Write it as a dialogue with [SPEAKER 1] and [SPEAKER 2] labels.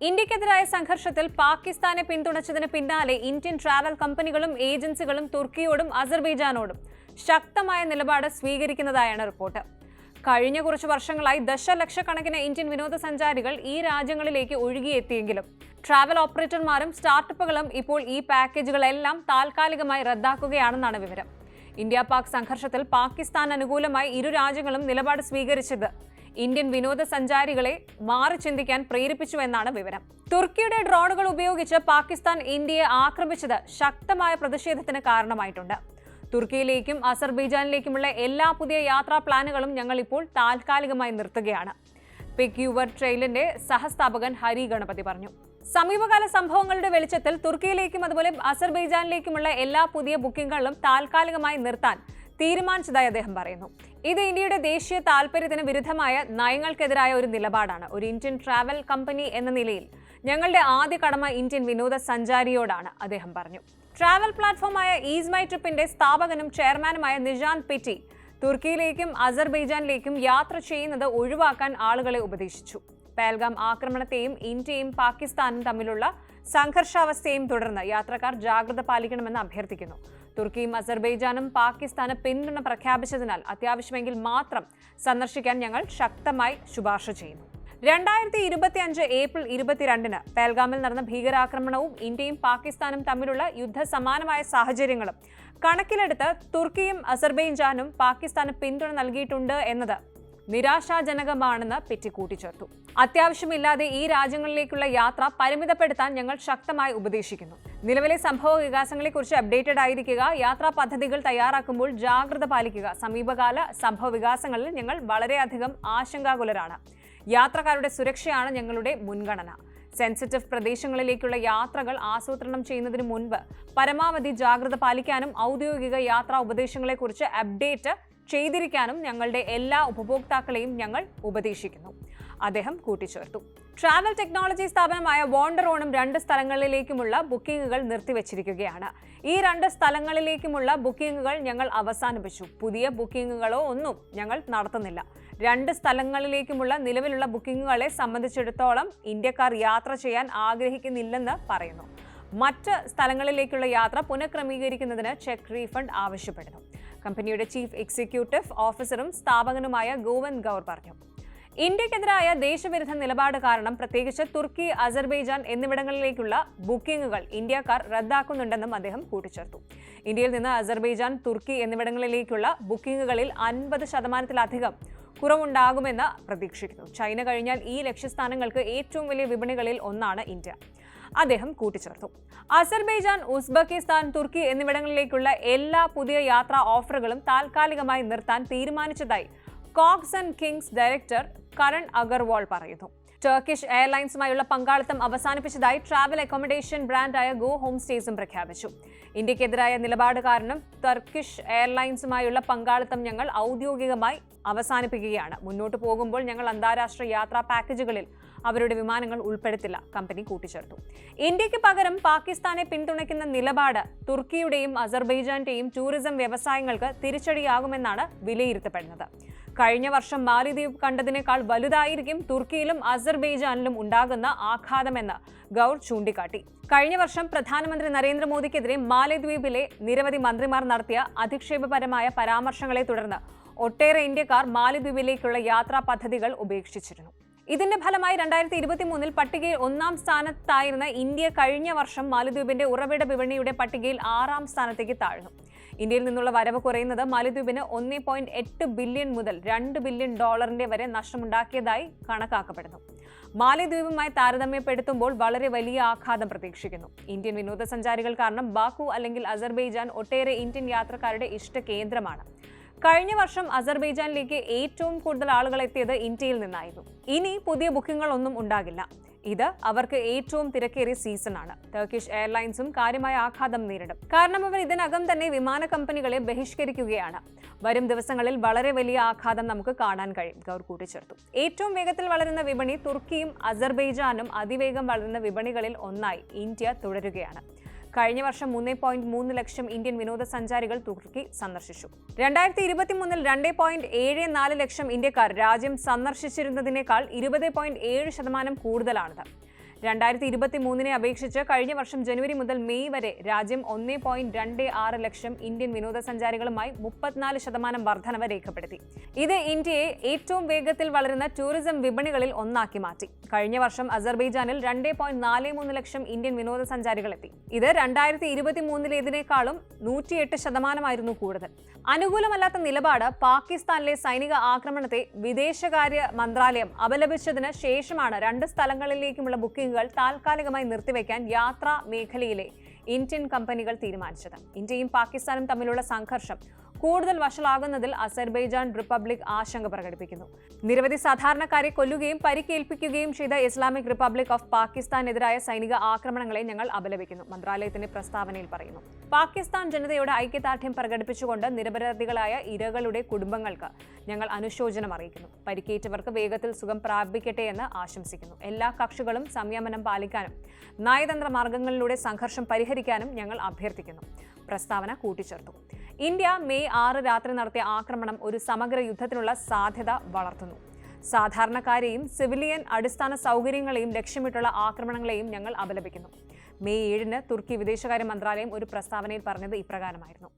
[SPEAKER 1] ഇന്ത്യക്കെതിരായ സംഘർഷത്തിൽ പാകിസ്ഥാനെ പിന്തുണച്ചതിന് പിന്നാലെ ഇന്ത്യൻ ട്രാവൽ കമ്പനികളും ഏജൻസികളും തുർക്കിയോടും അസർബൈജാനോടും ശക്തമായ നിലപാട് സ്വീകരിക്കുന്നതായാണ് റിപ്പോർട്ട്. കഴിഞ്ഞ കുറച്ച് വർഷങ്ങളായി ദശലക്ഷക്കണക്കിന് ഇന്ത്യൻ വിനോദസഞ്ചാരികൾ ഈ രാജ്യങ്ങളിലേക്ക് ഒഴുകിയെത്തിയെങ്കിലും ട്രാവൽ ഓപ്പറേറ്റർമാരും സ്റ്റാർട്ടപ്പുകളും ഇപ്പോൾ ഈ പാക്കേജുകളെല്ലാം താൽക്കാലികമായി റദ്ദാക്കുകയാണെന്നാണ് വിവരം. ഇന്ത്യ പാക് സംഘർഷത്തിൽ പാകിസ്ഥാൻ അനുകൂലമായി ഇരു രാജ്യങ്ങളും നിലപാട് സ്വീകരിച്ചത് ഇന്ത്യൻ വിനോദസഞ്ചാരികളെ മാറി ചിന്തിക്കാൻ പ്രേരിപ്പിച്ചുവെന്നാണ് വിവരം. തുർക്കിയുടെ ഡ്രോണുകൾ ഉപയോഗിച്ച് പാകിസ്ഥാൻ ഇന്ത്യയെ ആക്രമിച്ചത് ശക്തമായ പ്രതിഷേധത്തിന് കാരണമായിട്ടുണ്ട്. തുർക്കിയിലേക്കും അസർബൈജാനിലേക്കുമുള്ള എല്ലാ പുതിയ യാത്രാ പ്ലാനുകളും ഞങ്ങൾ ഇപ്പോൾ താൽക്കാലികമായി നിർത്തുകയാണ്. പിക് യുവർ ട്രെയിലിന്റെ സഹസ്ഥാപകൻ ഹരി ഗണപതി പറഞ്ഞു. സമീപകാല സംഭവങ്ങളുടെ വെളിച്ചത്തിൽ തുർക്കിയിലേക്കും അതുപോലെ അസർബൈജാനിലേക്കുമുള്ള എല്ലാ പുതിയ ബുക്കിംഗുകളും താൽക്കാലികമായി നിർത്താൻ തീരുമാനിച്ചതായി അദ്ദേഹം പറയുന്നു. ഇത് ഇന്ത്യയുടെ ദേശീയ താൽപര്യത്തിന് വിരുദ്ധമായ നയങ്ങൾക്കെതിരായ ഒരു നിലപാടാണ്. ഒരു ഇന്ത്യൻ ട്രാവൽ കമ്പനി എന്ന നിലയിൽ ഞങ്ങളുടെ ആദ്യ കടമ ഇന്ത്യൻ വിനോദസഞ്ചാരിയോടാണ് അദ്ദേഹം പറഞ്ഞു. ട്രാവൽ പ്ലാറ്റ്ഫോമായ ഈസ് മൈ ട്രിപ്പിന്റെ സ്ഥാപകനും ചെയർമാനുമായ നിജാന്ത് പെറ്റി തുർക്കിയിലേക്കും അസർബൈജാനിലേക്കും യാത്ര ചെയ്യുന്നത് ഒഴിവാക്കാൻ ആളുകളെ ഉപദേശിച്ചു. പേൽഗാം ആക്രമണത്തെയും ഇന്ത്യയും പാകിസ്ഥാനും തമ്മിലുള്ള സംഘർഷാവസ്ഥയും തുടർന്ന് യാത്രക്കാർ ജാഗ്രത പാലിക്കണമെന്ന് അഭ്യർത്ഥിക്കുന്നു. തുർക്കിയും അസർബൈജാനും പാകിസ്ഥാന് പിന്തുണ പ്രഖ്യാപിച്ചതിനാൽ അത്യാവശ്യമെങ്കിൽ മാത്രം സന്ദർശിക്കാൻ ഞങ്ങൾ ശക്തമായി ശുപാർശ ചെയ്യുന്നു. രണ്ടായിരത്തി ഇരുപത്തി അഞ്ച് ഏപ്രിൽ ഇരുപത്തിരണ്ടിന് പേൽഗാമിൽ നടന്ന ഭീകരാക്രമണവും ഇന്ത്യയും പാകിസ്ഥാനും തമ്മിലുള്ള യുദ്ധ സമാനമായ സാഹചര്യങ്ങളും കണക്കിലെടുത്ത് തുർക്കിയും അസർബൈജാനും പാകിസ്ഥാന് പിന്തുണ നൽകിയിട്ടുണ്ട് എന്നത് നിരാശാജനകമാണെന്ന് പെറ്റി കൂട്ടിച്ചേർത്തു. അത്യാവശ്യമില്ലാതെ ഈ രാജ്യങ്ങളിലേക്കുള്ള യാത്ര പരിമിതപ്പെടുത്താൻ ഞങ്ങൾ ശക്തമായി ഉപദേശിക്കുന്നു. നിലവിലെ സംഭവ വികാസങ്ങളെക്കുറിച്ച് അപ്ഡേറ്റഡ് ആയിരിക്കുക യാത്രാ പദ്ധതികൾ തയ്യാറാക്കുമ്പോൾ ജാഗ്രത പാലിക്കുക സമീപകാല സംഭവ വികാസങ്ങളിൽ ഞങ്ങൾ വളരെയധികം ആശങ്കാകുലരാണ്. യാത്രക്കാരുടെ സുരക്ഷയാണ് ഞങ്ങളുടെ മുൻഗണന. സെൻസിറ്റീവ് പ്രദേശങ്ങളിലേക്കുള്ള യാത്രകൾ ആസൂത്രണം ചെയ്യുന്നതിന് മുൻപ് പരമാവധി ജാഗ്രത പാലിക്കാനും ഔദ്യോഗിക യാത്രാ ഉപദേശങ്ങളെക്കുറിച്ച് അപ്ഡേറ്റ് ചെയ്തിരിക്കാനും ഞങ്ങളുടെ എല്ലാ ഉപഭോക്താക്കളെയും ഞങ്ങൾ ഉപദേശിക്കുന്നു. അദ്ദേഹം കൂട്ടിച്ചേർത്തു. ട്രാവൽ ടെക്നോളജി സ്ഥാപനമായ വോണ്ടറോണും രണ്ട് സ്ഥലങ്ങളിലേക്കുമുള്ള ബുക്കിംഗുകൾ നിർത്തിവച്ചിരിക്കുകയാണ്. ഈ രണ്ട് സ്ഥലങ്ങളിലേക്കുമുള്ള ബുക്കിംഗുകൾ ഞങ്ങൾ അവസാനിപ്പിച്ചു. പുതിയ ബുക്കിംഗുകളോ ഒന്നും ഞങ്ങൾ നടത്തുന്നില്ല. രണ്ട് സ്ഥലങ്ങളിലേക്കുമുള്ള നിലവിലുള്ള ബുക്കിംഗുകളെ സംബന്ധിച്ചിടത്തോളം ഇന്ത്യക്കാർ യാത്ര ചെയ്യാൻ ആഗ്രഹിക്കുന്നില്ലെന്ന് പറയുന്നു. മറ്റ് സ്ഥലങ്ങളിലേക്കുള്ള യാത്ര പുനഃക്രമീകരിക്കുന്നതിന് ചെക്ക് റീഫണ്ട് ആവശ്യപ്പെടുന്നു. കമ്പനിയുടെ ചീഫ് എക്സിക്യൂട്ടീവ് ഓഫീസറും സ്ഥാപകനുമായ ഗോവിന്ദ് ഗൗർ പറഞ്ഞു. ഇന്ത്യക്കെതിരായ ദേശവിരുദ്ധ നിലപാട് കാരണം പ്രത്യേകിച്ച് തുർക്കി അസർബൈജാൻ എന്നിവിടങ്ങളിലേക്കുള്ള ബുക്കിംഗുകൾ ഇന്ത്യക്കാർ റദ്ദാക്കുന്നുണ്ടെന്നും അദ്ദേഹം കൂട്ടിച്ചേർത്തു. ഇന്ത്യയിൽ നിന്ന് അസർബൈജാൻ തുർക്കി എന്നിവിടങ്ങളിലേക്കുള്ള ബുക്കിംഗുകളിൽ അൻപത് ശതമാനത്തിലധികം കുറവുണ്ടാകുമെന്ന് പ്രതീക്ഷിക്കുന്നു. ചൈന കഴിഞ്ഞാൽ ഈ ലക്ഷ്യസ്ഥാനങ്ങൾക്ക് ഏറ്റവും വലിയ വിപണികളിൽ ഒന്നാണ് ഇന്ത്യ. അദ്ദേഹം കൂട്ടിച്ചേർത്തു. അസർബൈജാൻ ഉസ്ബെക്കിസ്ഥാൻ തുർക്കി എന്നിവിടങ്ങളിലേക്കുള്ള എല്ലാ പുതിയ യാത്രാ ഓഫറുകളും താൽക്കാലികമായി നിർത്താൻ തീരുമാനിച്ചതായി Cox and Kings director Karan Agarwal പറയുന്നു. ടർക്കിഷ് എയർലൈൻസുമായുള്ള പങ്കാളിത്തം അവസാനിപ്പിച്ചതായി ട്രാവൽ അക്കോമഡേഷൻ ബ്രാൻഡായ ഗോ ഹോം സ്റ്റേസും പ്രഖ്യാപിച്ചു. ഇന്ത്യക്കെതിരായ നിലപാട് കാരണം ടർക്കിഷ് എയർലൈൻസുമായുള്ള പങ്കാളിത്തം ഞങ്ങൾ ഔദ്യോഗികമായി അവസാനിപ്പിക്കുകയാണ്. മുന്നോട്ട് പോകുമ്പോൾ ഞങ്ങൾ അന്താരാഷ്ട്ര യാത്രാ പാക്കേജുകളിൽ അവരുടെ വിമാനങ്ങൾ ഉൾപ്പെടുത്തില്ല. കമ്പനി കൂട്ടിച്ചേർത്തു. ഇന്ത്യയ്ക്ക് പകരം പാകിസ്ഥാനെ പിന്തുണയ്ക്കുന്ന നിലപാട് തുർക്കിയുടെയും അസർബൈജാന്റെയും ടൂറിസം വ്യവസായങ്ങൾക്ക് തിരിച്ചടിയാകുമെന്നാണ് വിലയിരുത്തപ്പെടുന്നത്. കഴിഞ്ഞ വർഷം മാലിദ്വീപ് കണ്ടതിനേക്കാൾ വലുതായിരിക്കും തുർക്കിയിലും അസർബൈജാനിലും ഉണ്ടാകുന്ന ആഘാതമെന്ന് ഗൌർ ചൂണ്ടിക്കാട്ടി. കഴിഞ്ഞ വർഷം പ്രധാനമന്ത്രി നരേന്ദ്രമോദിക്കെതിരെ മാലിദ്വീപിലെ നിരവധി മന്ത്രിമാർ നടത്തിയ അധിക്ഷേപപരമായ പരാമർശങ്ങളെ തുടർന്ന് ഒട്ടേറെ ഇന്ത്യക്കാർ മാലിദ്വീപിലേക്കുള്ള യാത്രാ പദ്ധതികൾ ഉപേക്ഷിച്ചിരുന്നു. ഇതിന്റെ ഫലമായി രണ്ടായിരത്തി ഇരുപത്തി മൂന്നിൽ പട്ടികയിൽ ഒന്നാം സ്ഥാനത്തായിരുന്ന ഇന്ത്യ കഴിഞ്ഞ വർഷം മാലിദ്വീപിന്റെ ഉറവിട വിപണിയുടെ പട്ടികയിൽ ആറാം സ്ഥാനത്തേക്ക് താഴ്ന്നു. ഇന്ത്യയിൽ നിന്നുള്ള വരവ് കുറയുന്നത് മാലിദ്വീപിന് ഒന്നേ പോയിന്റ് എട്ട് ബില്യൺ മുതൽ രണ്ട് ബില്യൺ ഡോളറിന്റെ വരെ നഷ്ടമുണ്ടാക്കിയതായി കണക്കാക്കപ്പെടുന്നു. മാലിദ്വീപുമായി താരതമ്യപ്പെടുത്തുമ്പോൾ വളരെ വലിയ ആഘാതം പ്രതീക്ഷിക്കുന്നു. ഇന്ത്യൻ വിനോദസഞ്ചാരികൾ കാരണം ബാക്കു അല്ലെങ്കിൽ അസർബൈജാൻ ഒട്ടേറെ ഇന്ത്യൻ യാത്രക്കാരുടെ ഇഷ്ട കേന്ദ്രമാണ്. കഴിഞ്ഞ വർഷം അസർബൈജാനിലേക്ക് ഏറ്റവും കൂടുതൽ ആളുകൾ എത്തിയത് ഇന്ത്യയിൽ നിന്നായിരുന്നു. ഇനി പുതിയ ബുക്കിംഗുകളൊന്നും ഉണ്ടാകില്ല. ഇത് അവർക്ക് ഏറ്റവും തിരക്കേറിയ സീസണാണ്. ടർക്കിഷ് എയർലൈൻസും കാര്യമായ ആഘാതം നേരിടും. കാരണം അവർ ഇതിനകം തന്നെ വിമാന കമ്പനികളെ ബഹിഷ്കരിക്കുകയാണ്. വരും ദിവസങ്ങളിൽ വളരെ വലിയ ആഘാതം നമുക്ക് കാണാൻ കഴിയും ഗൗർ കൂട്ടിച്ചേർത്തു. ഏറ്റവും വേഗത്തിൽ വളരുന്ന വിപണി തുർക്കിയും അസർബൈജാനും അതിവേഗം വളരുന്ന വിപണികളിൽ ഒന്നായി ഇന്ത്യ തുടരുകയാണ്. കഴിഞ്ഞ വർഷം മൂന്ന് പോയിന്റ് മൂന്ന് ലക്ഷം ഇന്ത്യൻ വിനോദസഞ്ചാരികൾ തുർക്കി സന്ദർശിച്ചു. രണ്ടായിരത്തി ഇരുപത്തി മൂന്നിൽ രണ്ട് പോയിന്റ് ഏഴ് നാല് ലക്ഷം ഇന്ത്യക്കാർ രാജ്യം സന്ദർശിച്ചിരുന്നതിനേക്കാൾ ഇരുപത് പോയിന്റ് ഏഴ് ശതമാനം കൂടുതലാണിത്. രണ്ടായിരത്തി ഇരുപത്തി മൂന്നിനെ അപേക്ഷിച്ച് കഴിഞ്ഞ വർഷം ജനുവരി മുതൽ മെയ് വരെ രാജ്യം ഒന്നേ പോയിന്റ് രണ്ട് ആറ് ലക്ഷം ഇന്ത്യൻ വിനോദസഞ്ചാരികളുമായി മുപ്പത്തിനാല് ശതമാനം വർധനവ് രേഖപ്പെടുത്തി. ഇത് ഇന്ത്യയെ ഏറ്റവും വേഗത്തിൽ വളരുന്ന ടൂറിസം വിപണികളിൽ ഒന്നാക്കി മാറ്റി. കഴിഞ്ഞ വർഷം അസർബൈജാനിൽ രണ്ടേ പോയിന്റ് നാല് മൂന്ന് ലക്ഷം ഇന്ത്യൻ വിനോദസഞ്ചാരികളെത്തി ഇത് രണ്ടായിരത്തി ഇരുപത്തി മൂന്നിലേതിനേക്കാളും നൂറ്റിയെട്ട് ശതമാനമായിരുന്നു കൂടുതൽ. അനുകൂലമല്ലാത്ത നിലപാട് പാകിസ്ഥാനിലെ സൈനിക ആക്രമണത്തെ വിദേശകാര്യ മന്ത്രാലയം അപലപിച്ചതിന് ശേഷമാണ് രണ്ട് സ്ഥലങ്ങളിലേക്കുമുള്ള ബുക്കിംഗുകൾ താൽക്കാലികമായി നിർത്തിവെക്കാൻ യാത്രാ മേഖലയിലെ ഇന്ത്യൻ കമ്പനികൾ തീരുമാനിച്ചത്. ഇന്ത്യയും പാകിസ്ഥാനും തമ്മിലുള്ള സംഘർഷം കൂടുതൽ വഷളാകുന്നതിൽ അസർബൈജാൻ റിപ്പബ്ലിക് ആശങ്ക പ്രകടിപ്പിക്കുന്നു. നിരവധി സാധാരണക്കാരെ കൊല്ലുകയും പരിക്കേൽപ്പിക്കുകയും ചെയ്ത ഇസ്ലാമിക് റിപ്പബ്ലിക് ഓഫ് പാകിസ്ഥാനെതിരായ സൈനിക ആക്രമണങ്ങളെ ഞങ്ങൾ അപലപിക്കുന്നു മന്ത്രാലയത്തിന്റെ പ്രസ്താവനയിൽ പറയുന്നു. പാകിസ്ഥാൻ ജനതയുടെ ഐക്യദാർഢ്യം പ്രകടിപ്പിച്ചുകൊണ്ട് നിരപരാധികളായ ഇരകളുടെ കുടുംബങ്ങൾക്ക് ഞങ്ങൾ അനുശോചനം അറിയിക്കുന്നു. പരിക്കേറ്റവർക്ക് വേഗത്തിൽ സുഖം പ്രാപിക്കട്ടെ എന്ന് ആശംസിക്കുന്നു. എല്ലാ കക്ഷികളും സംയമനം പാലിക്കാനും നയതന്ത്ര മാർഗങ്ങളിലൂടെ സംഘർഷം പരിഹരിക്കാനും ഞങ്ങൾ അഭ്യർത്ഥിക്കുന്നു. പ്രസ്താവന കൂട്ടിച്ചേർത്തു. ഇന്ത്യ മെയ് ആറ് രാത്രി നടത്തിയ ആക്രമണം ഒരു സമഗ്ര യുദ്ധത്തിനുള്ള സാധ്യത വളർത്തുന്നു. സാധാരണക്കാരെയും സിവിലിയൻ അടിസ്ഥാന സൗകര്യങ്ങളെയും ലക്ഷ്യമിട്ടുള്ള ആക്രമണങ്ങളെയും ഞങ്ങൾ അപലപിക്കുന്നു. മെയ് ഏഴിന് തുർക്കി വിദേശകാര്യ മന്ത്രാലയം ഒരു പ്രസ്താവനയിൽ പറഞ്ഞത് ഇപ്രകാരമായിരുന്നു.